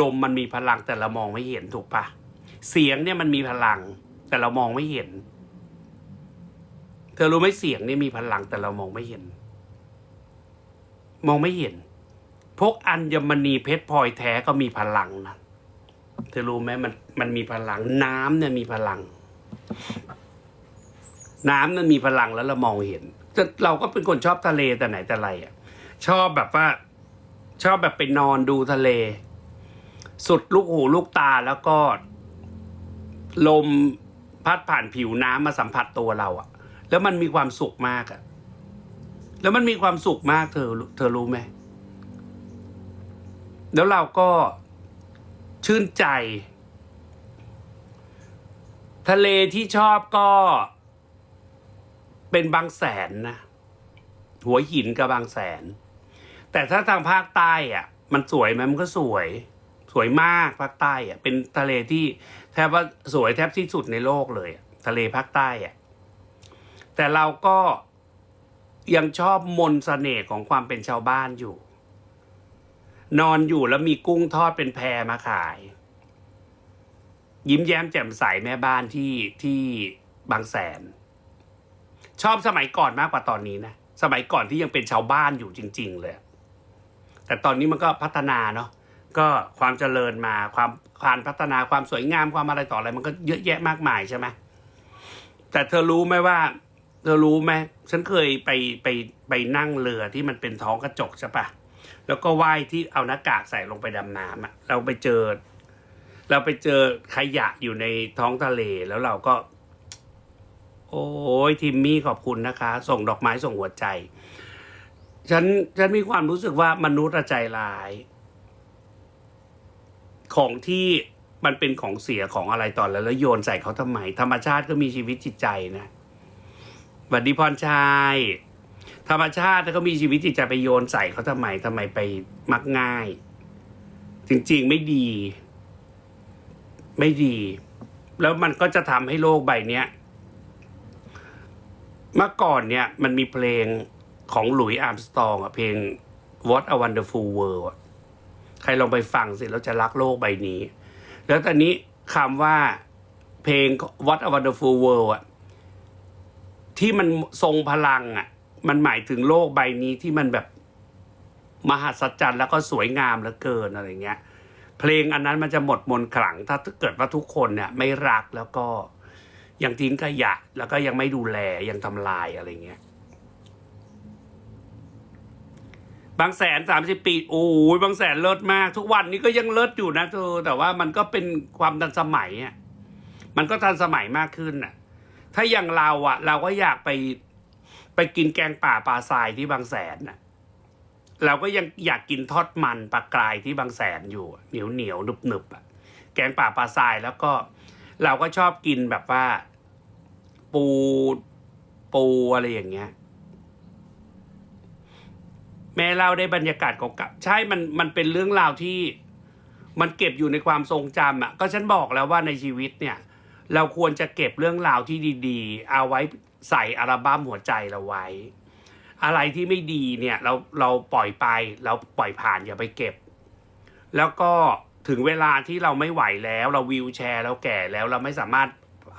ลมมันมีพลังแต่เรามองไม่เห็นถูกปะเสียงเนี่ยมันมีพลัง แต่เรามองไม่เห็น เธอรู้ไหมเสียงเนี่ยมีพลังแต่เรามองไม่เห็น มองไม่เห็น พวกอัญมณีเพชรพลอยแท้ก็มีพลังนะเธอรู้ไหมมันมันมีพลัง น้ำเนี่ยมีพลัง น้ำนั้นมีพลังแล้วเรามองเห็นแต่เราก็เป็นคนชอบทะเลแต่ไหนแต่ไรอะ ชอบแบบว่า ชอบแบบไปนอนดูทะเล สุดลูกหูลูกตาแล้วก็ ลมพัดผ่านผิวน้ำมาสัมผัสตัวเราอะแล้วมันมีความสุขมากอะแล้วมันมีความสุขมากเธอ เธอรู้ไหมแล้วเราก็ชื่นใจ ทะเลที่ชอบก็เป็นบางแสนนะหัวหินกับบางแสน แต่ถ้าทางภาคใต้อะ มันสวยไหมมันก็สวย สวยมากภาคใต้อะเป็นทะเลที่แทบว่าสวยแทบที่สุดในโลกเลยทะเลภาคใต้อะแต่เราก็ยังชอบมนต์เสน่ห์ของความเป็นชาวบ้านอยู่ นอนอยู่แล้วมีกุ้งทอดเป็นแพรมาขาย ยิ้มแย้มแจ่มใสแม่บ้านที่ที่บางแสน ชอบสมัยก่อนมากกว่าตอนนี้นะสมัยก่อนที่ยังเป็นชาวบ้านอยู่จริง ๆ เลย แต่ตอนนี้มันก็พัฒนาเนาะ ก็ความเจริญมาความความพัฒนาความสวยงามความอะไรต่ออะไร มันก็เยอะแยะมากมายใช่ไหมแต่เธอรู้ไหมว่า เธอรู้ไหมฉันเคยไปไปไปนั่งเรือที่มันเป็นท้องกระจกใช่ปะแล้วก็ว่ายที่เอาหน้ากากใส่ลงไปดำน้ำอะเราไปเจอ เราไปเจอขยะอยู่ในท้องทะเลแล้วเราก็ โอ้ยทิมมี่ขอบคุณนะคะ ส่งดอกไม้ส่งหัวใจ ฉันฉันมีความรู้สึกว่ามนุษย์ใจร้าย ของที่มันเป็นของเสียของอะไรต่อแล้วแล้วโยนใส่เขาทำไม ธรรมชาติก็มีชีวิตจิตใจนะสวัสดีพรชัยธรรมชาติเขามีชีวิตจิตใจไปโยนใส่เขาทำไมทำไมไปมักง่าย จริงๆไม่ดี ไม่ดี แล้วมันก็จะทำให้โลกใบเนี้ยเมื่อก่อนเนี่ย มันมีเพลงของหลุยส์อาร์มสตองอะเพลง What a Wonderful World อะ ใครลองไปฟังสิแล้วจะรักโลกใบนี้ แล้วตอนนี้คำว่าเพลง What a Wonderful World อะที่มันทรงพลังอะมันหมายถึงโลกใบนี้ที่มันแบบมหัศจรรย์แล้วก็สวยงามเหลือเกินอะไรเงี้ย เพลงอันนั้นมันจะหมดมนต์ขลัง ถ้าเกิดว่าทุกคนเนี่ย ไม่รักแล้วก็ยังทิ้งขยะแล้วก็ยังไม่ดูแลยังทำลายอะไรเงี้ย บางแสนสามสิบปีโอ้ยบางแสนเลิศมาก ทุกวันนี้ก็ยังเลิศอยู่นะเธอแต่ว่ามันก็เป็นความทันสมัยอะมันก็ทันสมัยมากขึ้นอะ ถ้าอย่างเราอะ เราก็อยากไปไปกินแกงป่าปลาทรายที่บางแสนน่ะ เราก็ยังอยากกินทอดมันปลากรายที่บางแสนอยู่เหนียวเหนียวหนึบหนึบอะแกงป่าปลาทรายแล้วก็ เราก็ชอบกินแบบว่า ปูปูอะไรอย่างเงี้ย แม่เล่าได้บรรยากาศของกับใช่มันมันเป็นเรื่องราวที่ มันเก็บอยู่ในความทรงจำอะ ก็ฉันบอกแล้วว่าในชีวิตเนี่ย เราควรจะเก็บเรื่องราวที่ดีๆ เอาไว้ใส่อัลบั้มหัวใจเราไว้ อะไรที่ไม่ดีเนี่ย เราเราปล่อยไปเราปล่อยผ่านอย่าไปเก็บ แล้วก็ถึงเวลาที่เราไม่ไหวแล้ว เราวิวแชร์แล้วแก่แล้วเราไม่สามารถ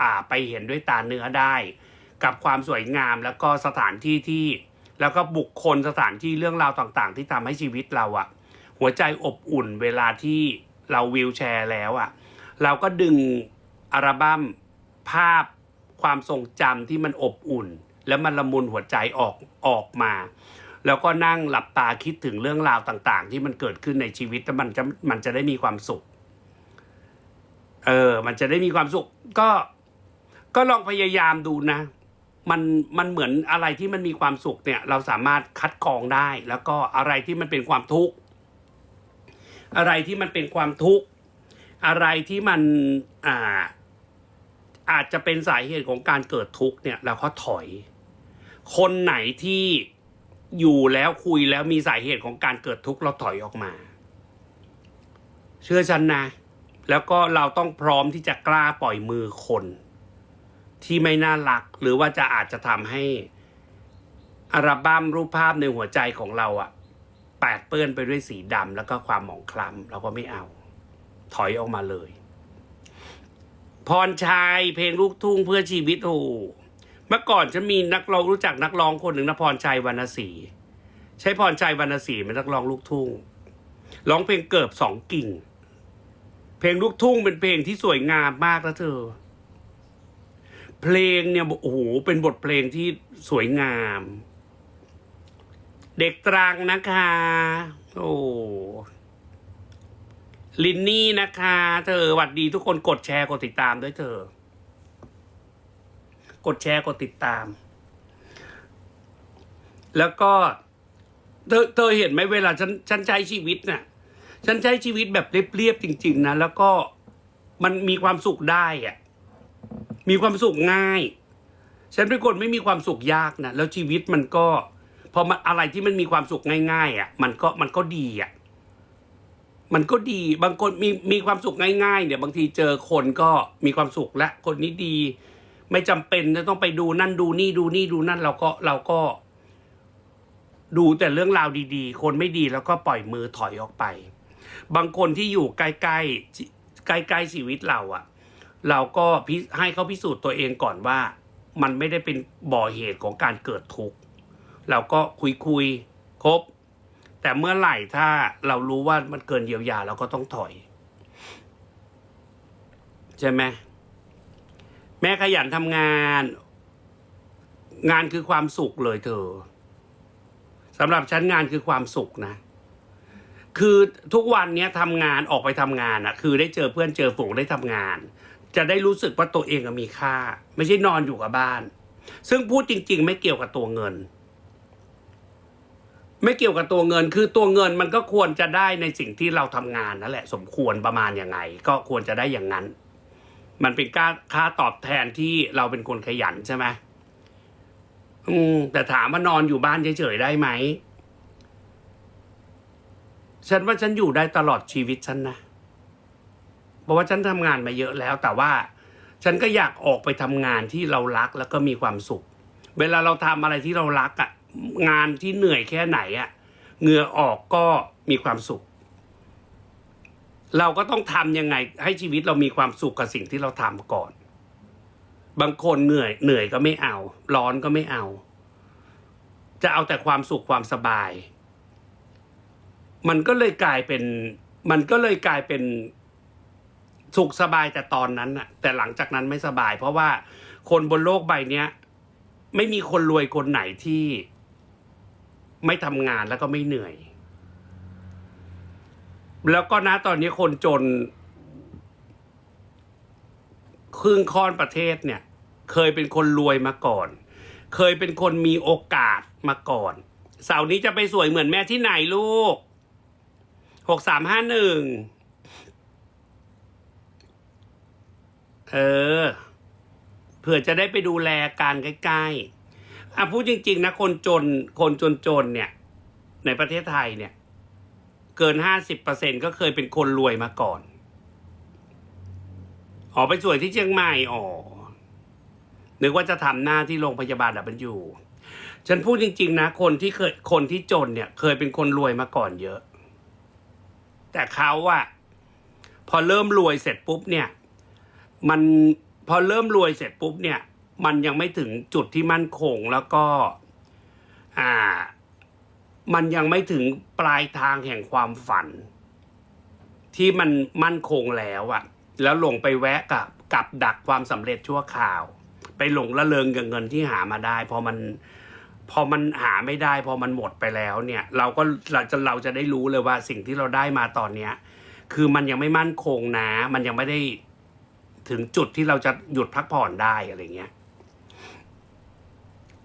อ่าไปเห็นด้วยตาเนื้อได้ กับความสวยงามแล้วก็สถานที่ที่ แล้วก็บุคคลสถานที่เรื่องราวต่างๆ ที่ทำให้ชีวิตเราอะหัวใจอบอุ่นเวลาที่เราวิวแชร์แล้วอะเราก็ดึงอัลบั้มภาพความทรงจำที่มันอบอุ่น แล้วมันละมุนหัวใจออกออกมา แล้วก็นั่งหลับตาคิดถึงเรื่องราวต่าง ๆ ที่มันเกิดขึ้นในชีวิตแล้วมันจะมันจะได้มีความสุขเออ มันจะได้มีความสุข ก็ ก็ลองพยายามดูนะ มันมันเหมือนอะไรที่มันมีความสุขเนี่ย เราสามารถคัดกรองได้ แล้วก็อะไรที่มันเป็นความทุกข์อะไรที่มันเป็นความทุกข์อะไรที่มันอ่าอาจจะเป็นสาเหตุของการเกิดทุกข์เนี่ยเราก็ถอย คนไหนที่อยู่แล้วคุยแล้วมีสาเหตุของการเกิดทุกข์เราถอยออกมา เชื่อฉันนะ แล้วก็เราต้องพร้อมที่จะกล้าปล่อยมือคน ที่ไม่น่ารัก หรือว่าจะอาจจะทำให้อัลบั้มรูปภาพในหัวใจของเราอะแปดเปื้อนไปด้วยสีดำแล้วก็ความหมองคล้ำเราก็ไม่เอา ถอยออกมาเลย พรชัยเพลงลูกทุ่งเพื่อชีวิตโอ้เมื่อก่อนฉันมีนักร้องรู้จักนักร้องคนหนึ่งนะพรชัยวรรณศรีใช้พรชัยวรรณศรีเป็นนักร้องลูกทุ่งร้องเพลงเกิบสองกิ่ง เพลงลูกทุ่งเป็นเพลงที่สวยงามมากนะเธอ เพลงเนี่ยโอ้โหเป็นบทเพลงที่สวยงาม เด็กตรังนะคะ โอ้ลินนี่นะคะ เธอหวัดดีทุกคนกดแชร์กดติดตามด้วยเธอ กดแชร์กดติดตาม แล้วก็ เธอเธอเห็นไหมเวลาฉันฉันใช้ชีวิตน่ะ ฉันใช้ชีวิตแบบเรียบๆจริง ๆ นะ แล้วก็มันมีความสุขได้อะ มีความสุขง่าย ฉันเป็นคนไม่มีความสุขยากนะแล้วชีวิตมันก็พอมันอะไรที่มันมีความสุขง่าย ๆ อะ มันก็มันก็ดีอะ มันก็ดีบางคนมีมีความสุขง่าย ๆ เนี่ย บางทีเจอคนก็มีความสุขและคนนี้ดี ไม่จำเป็นจะต้องไปดูนั่นดูนี่ดูนี่ดูนั่นเราก็เราก็ ดูแต่เรื่องราวดี ๆ คนไม่ดีแล้วก็ปล่อยมือถอยออกไป บางคนที่อยู่ใกล้ๆใกล้ๆชีวิตเราอะ เราก็ให้เขาพิสูจน์ตัวเองก่อนว่า มันไม่ได้เป็นบ่อเหตุของการเกิดทุกข์เราก็คุยคุยครบ แต่เมื่อไหร่ถ้าเรารู้ว่ามันเกินเยียวยาเราก็ต้องถอย ใช่ไหมแม่ขยันทำงาน งานคือความสุขเลยเธอสำหรับฉันงานคือความสุขนะ คือทุกวันนี้ทำงานออกไปทำงานอะคือได้เจอเพื่อนเจอฝูงได้ทำงาน จะได้รู้สึกว่าตัวเองมีค่า ไม่ใช่นอนอยู่กับบ้าน ซึ่งพูดจริง ๆ ไม่เกี่ยวกับตัวเงิน ไม่เกี่ยวกับตัวเงิน คือตัวเงินมันก็ควรจะได้ในสิ่งที่เราทำงานนั่นแหละ สมควรประมาณยังไง ก็ควรจะได้อย่างนั้น มันเป็นค่าค่าตอบแทนที่เราเป็นคนขยันใช่ไหมอืมแต่ถามว่านอนอยู่บ้านเฉยๆได้ไหมฉันว่าฉันอยู่ได้ตลอดชีวิตฉันนะ เพราะว่าฉันทำงานมาเยอะแล้วแต่ว่า ฉันก็อยากออกไปทำงานที่เรารักแล้วก็มีความสุข เวลาเราทำอะไรที่เรารักอะ่ะงานที่เหนื่อยแค่ไหนอะ่ะเหงื่อออกก็มีความสุข เราก็ต้องทำยังไง ให้ชีวิตเรามีความสุขกับสิ่งที่เราทำก่อน บางคนเหนื่อย เหนื่อยก็ไม่เอา ร้อนก็ไม่เอา จะเอาแต่ความสุขความสบาย มันก็เลยกลายเป็น มันก็เลยกลายเป็น สุขสบายแต่ตอนนั้นน่ะแต่หลังจากนั้นไม่สบาย เพราะว่าคนบนโลกใบเนี้ย ไม่มีคนรวยคนไหนที่ไม่ทำงานแล้วก็ไม่เหนื่อย แล้วก็นะตอนนี้คนจน ครึ่งค่อนประเทศเนี่ย เคยเป็นคนรวยมาก่อน เคยเป็นคนมีโอกาสมาก่อน เสาร์นี้จะไปสวยเหมือนแม่ที่ไหนลูกหกสามห้าหนึ่ง เออ เผื่อจะได้ไปดูแลการใกล้ๆอะพูดจริง ๆ นะ คนจน คนจนๆเนี่ย ในประเทศไทยเนี่ย เกินห้าสิบเปอร์เซ็นก็เคยเป็นคนรวยมาก่อน อ๋อไปสวยที่เชียงใหม่อ๋อนึกว่าจะทำหน้าที่โรงพยาบาลดับเบิลยูฉันพูดจริง ๆ นะ คนที่เคยคนที่จนเนี่ย เคยเป็นคนรวยมาก่อนเยอะ แต่เขาอะพอเริ่มรวยเสร็จปุ๊บเนี่ย มันพอเริ่มรวยเสร็จปุ๊บเนี่ย มันยังไม่ถึงจุดที่มั่นคงแล้วก็ อ่า มันยังไม่ถึงปลายทางแห่งความฝัน ที่มันมั่นคงแล้วอะแล้วหลงไปแวะกับกับดักความสำเร็จชั่วคราว ไปหลงละเลงกับเงินที่หามาได้ พอมันพอมันหาไม่ได้ พอมันหมดไปแล้วเนี่ย เราก็เราจะเราจะได้รู้เลยว่าสิ่งที่เราได้มาตอนเนี้ย คือมันยังไม่มั่นคงนะ มันยังไม่ได้ ถึงจุดที่เราจะหยุดพักผ่อนได้อะไรเงี้ย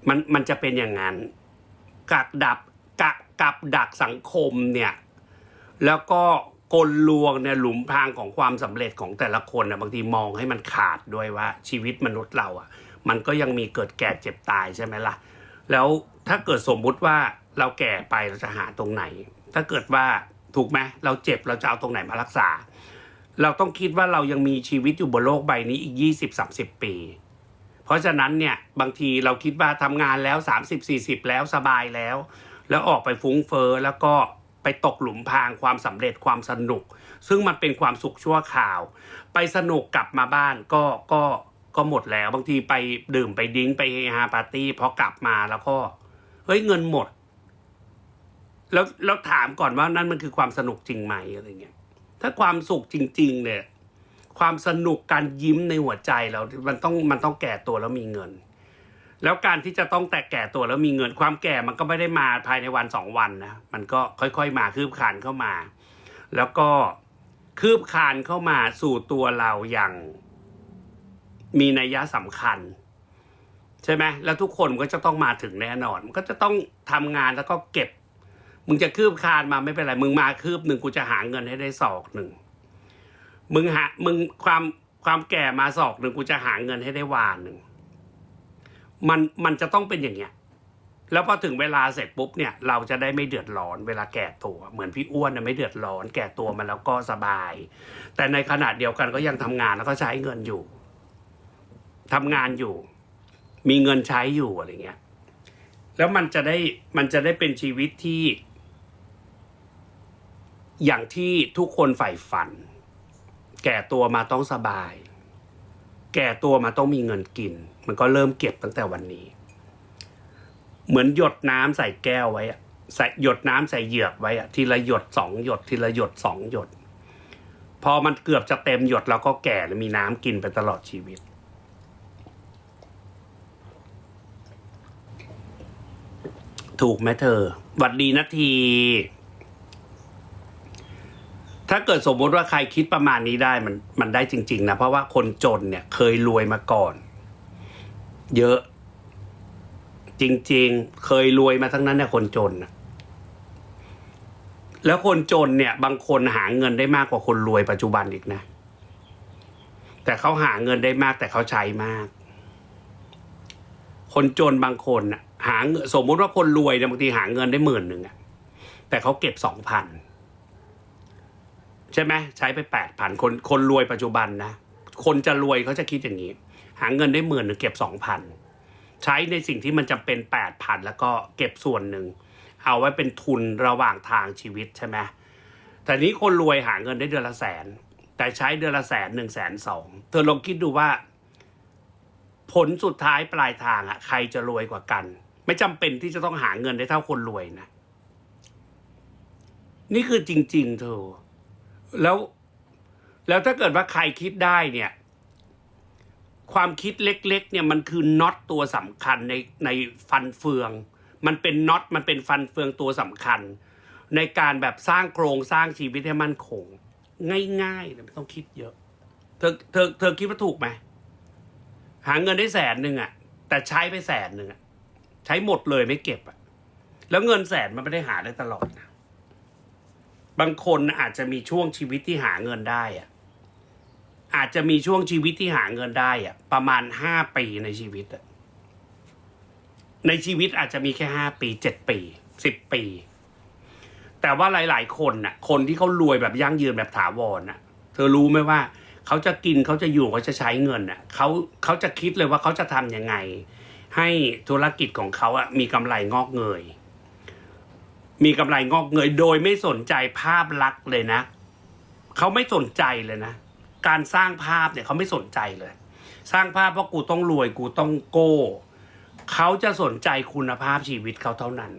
มันมันจะเป็นอย่างนั้นกักดับกักกับดักสังคมเนี่ย แล้วก็กลลวงเนี่ยหลุมพรางของความสำเร็จของแต่ละคนนะบางทีมองให้มันขาดด้วยว่า ชีวิตมนุษย์เราอะ มันก็ยังมีเกิดแก่เจ็บตายใช่ไหมล่ะ แล้วถ้าเกิดสมมุติว่าเราแก่ไปเราจะหาตรงไหน ถ้าเกิดว่าถูกไหมเราเจ็บเราจะเอาตรงไหนมารักษา เราต้องคิดว่าเรายังมีชีวิตอยู่บนโลกใบนี้อีกยี่สิบสามสิบปี เพราะฉะนั้นเนี่ยบางทีเราคิดว่าทำงานแล้วสามสิบสี่สิบแล้วสบายแล้ว แล้วออกไปฟุ้งเฟอ้อแล้วก็ไปตกหลุมพรางความสำเร็จความสนุก ซึ่งมันเป็นความสุขชั่วคราว ไปสนุกกลับมาบ้านก็ก็ก็หมดแล้วบางทีไปดื่มไปดิ้งไปเฮฮาปาร์ตี้พอกลับมาแล้วก็เฮ้ยเงินหมด แล้วแล้วถามก่อนว่านั่นมันคือความสนุกจริงไหมอะไรเงี้ย ถ้าความสุขจริง ๆ เนี่ย ความสนุกการยิ้มในหัวใจเรามันต้องมันต้องแก่ตัวแล้วมีเงิน แล้วการที่จะต้องแต่แก่ตัวแล้วมีเงิน ความแก่มันก็ไม่ได้มาภายในวันสองวันนะมันก็ค่อยๆมาคืบคลานเข้ามา แล้วก็คืบคลานเข้ามาสู่ตัวเราอย่างมีนัยยะสำคัญ ใช่ไหมแล้วทุกคนก็จะต้องมาถึงแน่นอน มันก็จะต้องทำงานแล้วก็เก็บ มึงจะคืบคานมาไม่เป็นไร มึงมาคืบหนึ่งกูจะหาเงินให้ได้ศอกหนึ่งมึงหามึงความความแก่มาศอกหนึ่งกูจะหาเงินให้ได้วานหนึ่งมันมันจะต้องเป็นอย่างเงี้ยแล้วพอถึงเวลาเสร็จปุ๊บเนี่ยเราจะได้ไม่เดือดร้อนเวลาแก่ตัว เหมือนพี่อ้วนนะไม่เดือดร้อน แก่ตัวมาแล้วก็สบาย แต่ในขณะเดียวกันก็ยังทำงานแล้วก็ใช้เงินอยู่ทำงานอยู่ มีเงินใช้อยู่อะไรเงี้ยแล้วมันจะได้มันจะได้เป็นชีวิตที่ อย่างที่ทุกคนใฝ่ฝัน แก่ตัวมาต้องสบาย แก่ตัวมาต้องมีเงินกิน มันก็เริ่มเก็บตั้งแต่วันนี้ เหมือนหยดน้ำใส่แก้วไว้อะใส่หยดน้ำใส่เหยือกไว้อะทีละหยดสองหยดทีละหยดสองหยด พอมันเกือบจะเต็มหยดแล้วก็แก่แล้วมีน้ำกินไปตลอดชีวิตถูกไหมเธอหวัดดีนาที ถ้าเกิดสมมติว่าใครคิดประมาณนี้ได้มันมันได้จริง ๆ นะ เพราะว่าคนจนเนี่ยเคยรวยมาก่อน เยอะ จริง ๆ เคยรวยมาทั้งนั้นเนี่ยคนจนนะแล้วคนจนเนี่ย บางคนหาเงินได้มากกว่าคนรวยปัจจุบันอีกนะ แต่เขาหาเงินได้มากแต่เขาใช้มาก คนจนบางคนหาสมมุติว่าคนรวยเนี่ยบางทีหาเงินได้หมื่นหนึ่งอะแต่เขาเก็บสองพัน ใช่ไหมใช้ไปแปดพันคนคนรวยปัจจุบันนะ คนจะรวยเขาจะคิดอย่างนี้ หาเงินได้หมื่นหนึ่งเก็บสองพันใช้ในสิ่งที่มันจำเป็นแปดพันแล้วก็เก็บส่วนหนึ่ง เอาไว้เป็นทุนระหว่างทางชีวิตใช่ไหมแต่นี้คนรวยหาเงินได้เดือนละแสน แต่ใช้เดือนละแสนหนึ่งแสนสองเธอลองคิดดูว่า ผลสุดท้ายปลายทางอะใครจะรวยกว่ากัน ไม่จำเป็นที่จะต้องหาเงินได้เท่าคนรวยนะ นี่คือจริง ๆ เธอ แล้ว แล้วถ้าเกิดว่าใครคิดได้เนี่ย ความคิดเล็ก ๆ เนี่ยมันคือน็อตตัวสำคัญในในฟันเฟือง มันเป็นน็อตมันเป็นฟันเฟืองตัวสำคัญ ในการแบบสร้างโครงสร้างชีวิตให้มั่นคง ง่ายๆเลยไม่ต้องคิดเยอะ เธอเธอเธอคิดว่าถูกไหมหาเงินได้แสนหนึ่งอะแต่ใช้ไปแสนหนึ่งอะใช้หมดเลยไม่เก็บอะแล้วเงินแสนมันไม่ได้หาได้ตลอดนะ บางคนอาจจะมีช่วงชีวิตที่หาเงินได้อะอาจจะมีช่วงชีวิตที่หาเงินได้อะประมาณห้าปีในชีวิตอะในชีวิตอาจจะมีแค่ห้าปีเจ็ดปีสิบปี แต่ว่าหลาย ๆ คนน่ะ คนที่เขารวยแบบยั่งยืนแบบถาวรน่ะ เธอรู้ไหมว่าเขาจะกินเขาจะอยู่เขาจะใช้เงินน่ะเขาเขาจะคิดเลยว่าเขาจะทำยังไง ให้ธุรกิจของเขาอะมีกำไรงอกเงย มีกำไรงอกเงยโดยไม่สนใจภาพลักษณ์เลยนะ เขาไม่สนใจเลยนะ การสร้างภาพเนี่ยเขาไม่สนใจเลย สร้างภาพว่าะกูต้องรวยกูต้องโก้ เขาจะสนใจคุณภาพชีวิตเขาเท่านั้น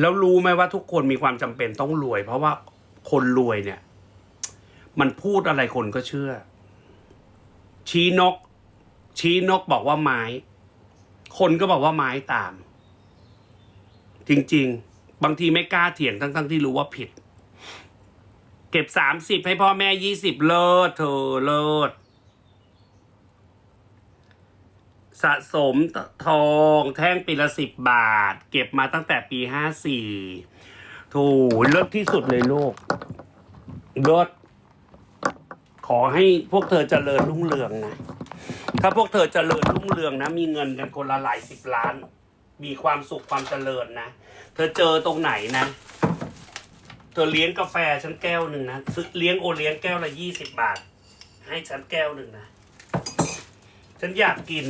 แล้วรู้ไหมว่าทุกคนมีความจำเป็นต้องรวย เพราะว่าคนรวยเนี่ย มันพูดอะไรคนก็เชื่อ ชี้นก ชี้นกบอกว่าไม้ คนก็บอกว่าไม้ตาม จริง ๆ บางทีไม่กล้าเถียงทั้ง ๆ ที่รู้ว่าผิด เก็บสามสิบให้พ่อแม่ยี่สิบเลิศเธอเลิศสะสมทองแท่งปีละสิบบาท เก็บมาตั้งแต่ปีห้าสี่ถูเลิศที่สุดเลยลูกเลิศขอให้พวกเธอเจริญรุ่งเรืองนะ ถ้าพวกเธอเจริญรุ่งเรืองนะ มีเงินกันคนละหลายสิบล้าน มีความสุขความเจริญนะ เธอเจอตรงไหนนะ เธอเลี้ยงกาแฟฉันแก้วหนึ่งนะซื้อเลี้ยงโอเลี้ยงแก้วละยี่สิบบาท ให้ฉันแก้วหนึ่งนะ ฉันอยากกิน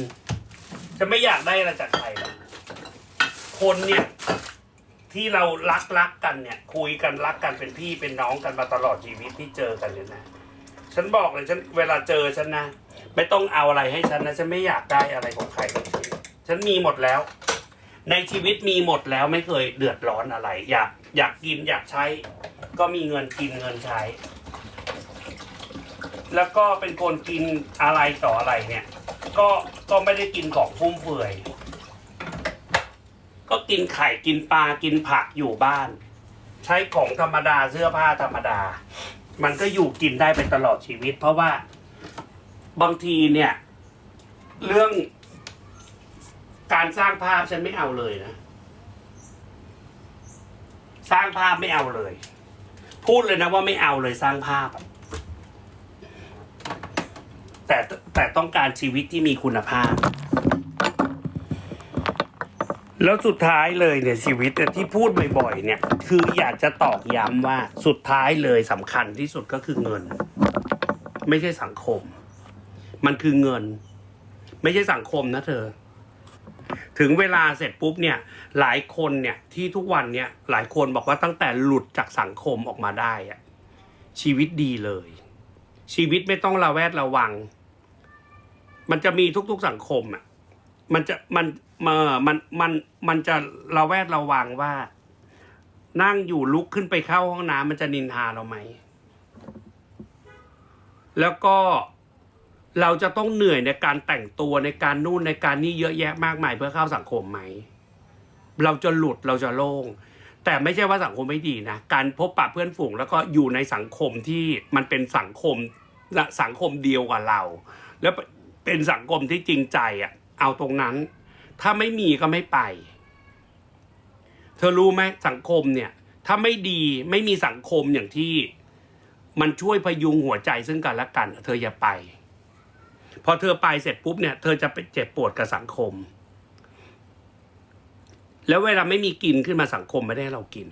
ฉันไม่อยากได้อะไรจากใครหรอกคนเนี่ยที่เรารักรักกันเนี่ย คุยกันรักกันเป็นพี่เป็นน้องกันมาตลอดชีวิตที่เจอกันเนี่ยนะฉันบอกเลยฉันเวลาเจอฉันนะ ไม่ต้องเอาอะไรให้ฉันนะ ฉันไม่อยากได้อะไรของใครทั้งสิ้นฉันมีหมดแล้ว ในชีวิตมีหมดแล้วไม่เคยเดือดร้อนอะไร อยากอยากกินอยากใช้ ก็มีเงินกินเงินใช้ แล้วก็เป็นคนกินอะไรต่ออะไรเนี่ย ก็ก็ไม่ได้กินของฟุ่มเฟือย ก็กินไข่กินปลากินผักอยู่บ้าน ใช้ของธรรมดาเสื้อผ้าธรรมดา มันก็อยู่กินได้ไปตลอดชีวิต เพราะว่าบางทีเนี่ย เรื่อง การสร้างภาพฉันไม่เอาเลยนะ สร้างภาพไม่เอาเลย พูดเลยนะว่าไม่เอาเลยสร้างภาพ แต่แต่ต้องการชีวิตที่มีคุณภาพ แล้วสุดท้ายเลยเนี่ยชีวิตเนี่ยที่พูดบ่อยๆเนี่ย คืออยากจะตอกย้ำว่าสุดท้ายเลยสำคัญที่สุดก็คือเงิน ไม่ใช่สังคม มันคือเงิน ไม่ใช่สังคมนะเธอ ถึงเวลาเสร็จปุ๊บเนี่ยหลายคนเนี่ยที่ทุกวันเนี่ยหลายคนบอกว่าตั้งแต่หลุดจากสังคมออกมาได้อะชีวิตดีเลย ชีวิตไม่ต้องระแวดระวัง มันจะมีทุกๆสังคมอะมันจะมันเออมันมันมันจะระแวดระวังว่า นั่งอยู่ลุกขึ้นไปเข้าห้องน้ำมันจะนินทาเราไหมแล้วก็ เราจะต้องเหนื่อยในการแต่งตัวในการนู่นในการนี่เยอะแยะมากมายเพื่อเข้าสังคมไหม เราจะหลุดเราจะโล่ง แต่ไม่ใช่ว่าสังคมไม่ดีนะ การพบปะเพื่อนฝูงแล้วก็อยู่ในสังคมที่มันเป็นสังคมสังคมเดียวกับเรา แล้วเป็นสังคมที่จริงใจอะ เอาตรงนั้น ถ้าไม่มีก็ไม่ไป เธอรู้ไหมสังคมเนี่ย ถ้าไม่ดีไม่มีสังคมอย่างที่ มันช่วยพยุงหัวใจซึ่งกันและกัน เธออย่าไป พอเธอไปเสร็จปุ๊บเนี่ยเธอจะไปเจ็บปวดกับสังคม แล้วเวลาไม่มีกินขึ้นมาสังคมไม่ได้เรากิน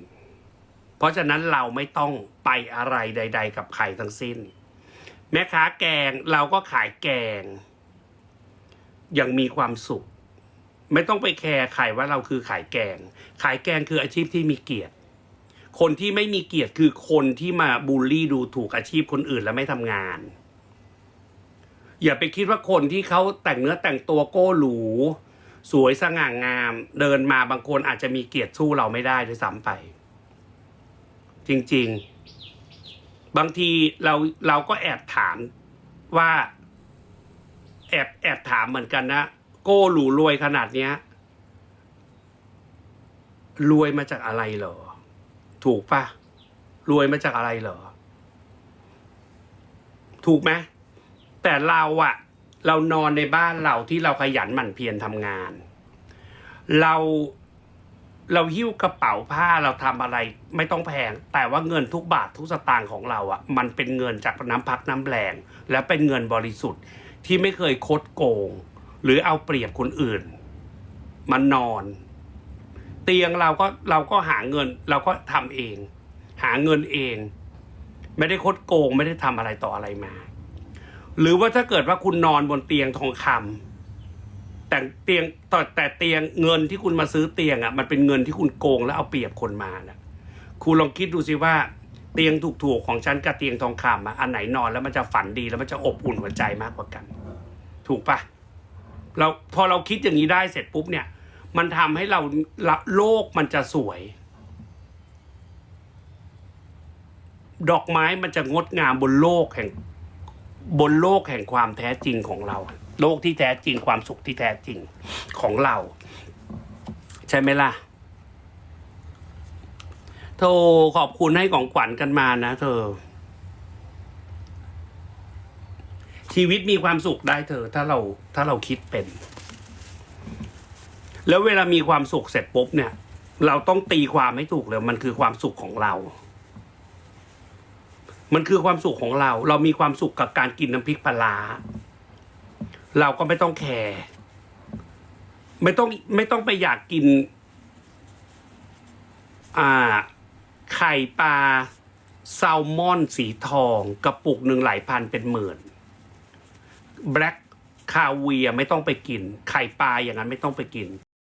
เพราะฉะนั้นเราไม่ต้องไปอะไรใด ๆ กับใครทั้งสิ้น แม่ค้าแกงเราก็ขายแกง อย่างมีความสุข ไม่ต้องไปแคร์ใครว่าเราคือขายแกง ขายแกงคืออาชีพที่มีเกียรติ คนที่ไม่มีเกียรติคือคนที่มาบูลลี่ดูถูกอาชีพคนอื่นแล้วไม่ทำงาน อย่าไปคิดว่าคนที่เขาแต่งเนื้อแต่งตัวโก้หรู สวยสง่างาม เดินมาบางคนอาจจะมีเกียรติสู้เราไม่ได้ด้วยซ้ำไป จริง ๆ บางทีเราเราก็แอบถามว่า แอบแอบถามเหมือนกันนะโก้หรูรวยขนาดเนี้ยรวยมาจากอะไรเหรอ ถูกปะรวยมาจากอะไรเหรอ ถูกไหม แต่เราอะเรานอนในบ้านเราที่เราขยันหมั่นเพียรทำงาน เราเราหิ้วกระเป๋าผ้าเราทำอะไรไม่ต้องแพง แต่ว่าเงินทุกบาททุกสตางค์ของเราอะมันเป็นเงินจากน้ำพักน้ำแรงและเป็นเงินบริสุทธิ์ที่ไม่เคยคดโกง หรือเอาเปรียบคนอื่น มันนอน เตียงเราก็เราก็หาเงินเราก็ทำเอง หาเงินเอง ไม่ได้คดโกงไม่ได้ทำอะไรต่ออะไรมา หรือว่าถ้าเกิดว่าคุณนอนบนเตียงทองคำแต่เตียงต่อแต่เตียงเงินที่คุณมาซื้อเตียงอะมันเป็นเงินที่คุณโกงแล้วเอาเปรียบคนมานะคุณลองคิดดูสิว่า เตียงถูกๆของฉันกับเตียงทองคำอะอันไหนนอนแล้วมันจะฝันดีแล้วมันจะอบอุ่นหัวใจมากกว่ากัน ถูกปะเราพอเราคิดอย่างนี้ได้เสร็จปุ๊บเนี่ย มันทำให้เราโลกมันจะสวย ดอกไม้มันจะงดงามบนโลกแห่ง บนโลกแห่งความแท้จริงของเรา โลกที่แท้จริงความสุขที่แท้จริงของเรา ใช่ไหมล่ะโธ่ขอบคุณให้ของขวัญกันมานะเธอ ชีวิตมีความสุขได้เธอ ถ้าเราถ้าเราคิดเป็น แล้วเวลามีความสุขเสร็จปุ๊บเนี่ย เราต้องตีความให้ถูกเลยมันคือความสุขของเรา มันคือความสุขของเรา เรามีความสุขกับการกินน้ำพริกปลาร้าเราก็ไม่ต้องแคร์ไม่ต้องไม่ต้องไปอยากกิน อ่า ไข่ปลาแซลมอนสีทองกระปุกหนึ่งหลายพันเป็นหมื่นแบล็กคาเวียไม่ต้องไปกิน ไข่ปลาอย่างนั้นไม่ต้องไปกิน